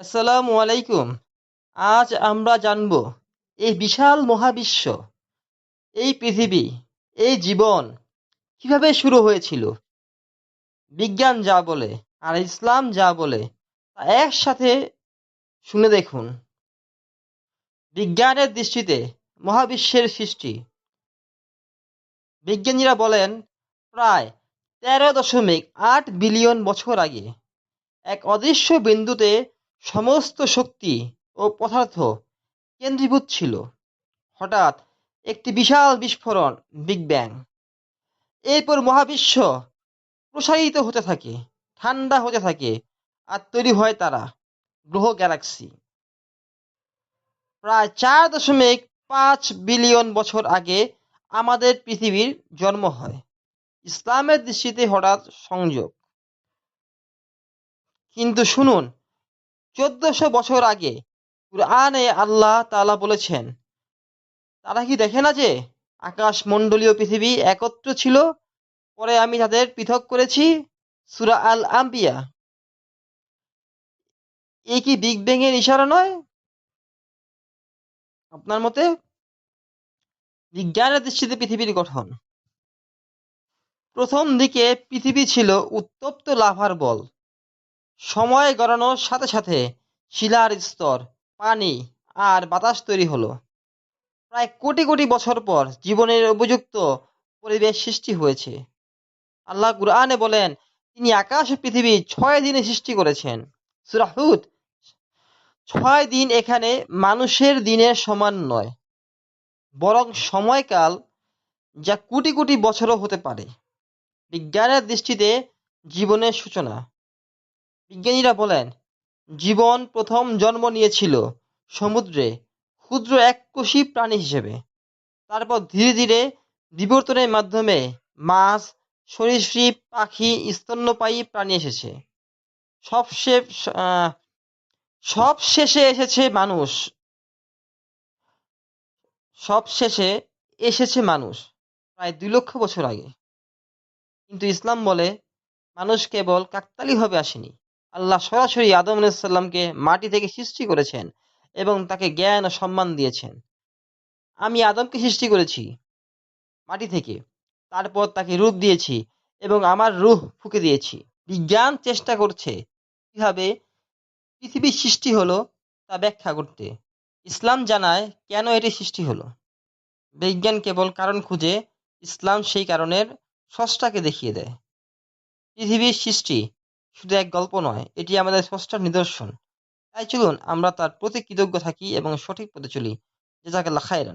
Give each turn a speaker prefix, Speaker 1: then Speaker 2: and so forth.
Speaker 1: আসসালামু আলাইকুম। আজ আমরা জানব এই বিশাল মহাবিশ্ব, এই পৃথিবী, এই জীবন কীভাবে শুরু হয়েছিল? বিজ্ঞান যা বলে আর ইসলাম যা বলে তা একসাথে শুনে দেখুন। বিজ্ঞানের দৃষ্টিতে মহাবিশ্বের সৃষ্টি। বিজ্ঞানীরা বলেন, প্রায় তেরো দশমিক আট বিলিয়ন বছর আগে এক অদৃশ্য বিন্দুতে সমস্ত শক্তি ও পদার্থ কেন্দ্রীভূত ছিল। হঠাৎ একটি বিশাল বিস্ফোরণ বিগ ব্যাং এরপর মহাবিশ্ব প্রসারিত হতে থাকে, ঠান্ডা হতে থাকে আর তৈরি হয় তারা, গ্রহ গ্যালাক্সি। প্রায় চার দশমিক পাঁচ বিলিয়ন বছর আগে আমাদের পৃথিবীর জন্ম হয়। ইসলামের দৃষ্টিতে হঠাৎ সংযোগ। কিন্তু শুনুন চোদ্দশো বছর আগে কুরআনে আল্লাহ তাআলা বলেছেন, তারা কি দেখে না যে আকাশ মণ্ডলীয় পৃথিবী একত্র ছিল? পরে আমি তাদের পৃথক করেছি, সূরা আল আম্বিয়া এ কি বিগ ব্যাং এর ইশারা নয়? আপনার মতে বিজ্ঞানের দৃষ্টিতে পৃথিবীর গঠন। প্রথম দিকে পৃথিবী ছিল উত্তপ্ত লাভার বল। সময় গড়ানোর সাথে সাথে শিলার স্তর, পানি আর বাতাস তৈরি হলো। প্রায় কোটি কোটি বছর পর জীবনের উপযুক্ত পরিবেশ সৃষ্টি হয়েছে। আল্লাহ কুরআনে বলেন, তিনি আকাশ পৃথিবী ছয় দিনে সৃষ্টি করেছেন। সূরা হুদ, ছয় দিন এখানে মানুষের দিনের সমান নয়, বরং সময়কাল যা কোটি কোটি বছরও হতে পারে। বিজ্ঞানের দৃষ্টিতে জীবনের সূচনা। বিজ্ঞানীরা বলেন, জীবন প্রথম জন্ম নিয়েছিল সমুদ্রে ক্ষুদ্র এককোষী প্রাণী হিসেবে। তারপর ধীরে ধীরে বিবর্তনের মাধ্যমে মাছ সরীসৃপ পাখি, স্তন্যপায়ী প্রাণী এসেছে। সব শেষে এসেছে মানুষ। সব শেষে এসেছে মানুষ, প্রায় দুই লক্ষ বছর আগে। কিন্তু ইসলাম বলে, মানুষ কেবল কাকতালীয়ভাবে আসেনি। আল্লাহ সরাসরি আদম আলাইসাল্লামকে মাটি থেকে সৃষ্টি করেছেন এবং তাকে জ্ঞান ও সম্মান দিয়েছেন। আমি আদমকে সৃষ্টি করেছি মাটি থেকে, তারপর তাকে রূপ দিয়েছি এবং আমার রূহ ফুঁকে দিয়েছি। বিজ্ঞান চেষ্টা করছে কীভাবে পৃথিবীর সৃষ্টি হলো তা ব্যাখ্যা করতে। ইসলাম জানায় কেন এটি সৃষ্টি হলো। বিজ্ঞান কেবল কারণ খুঁজে, ইসলাম সেই কারণের স্রষ্টাকে দেখিয়ে দেয়। পৃথিবীর সৃষ্টি শুধু এক গল্প নয়, এটি আমাদের স্পষ্ট নিদর্শন। তাই চলুন আমরা তার প্রতি কৃতজ্ঞ থাকি এবং সঠিক পথে চলি জেজাকাল্লাহ খায়রান।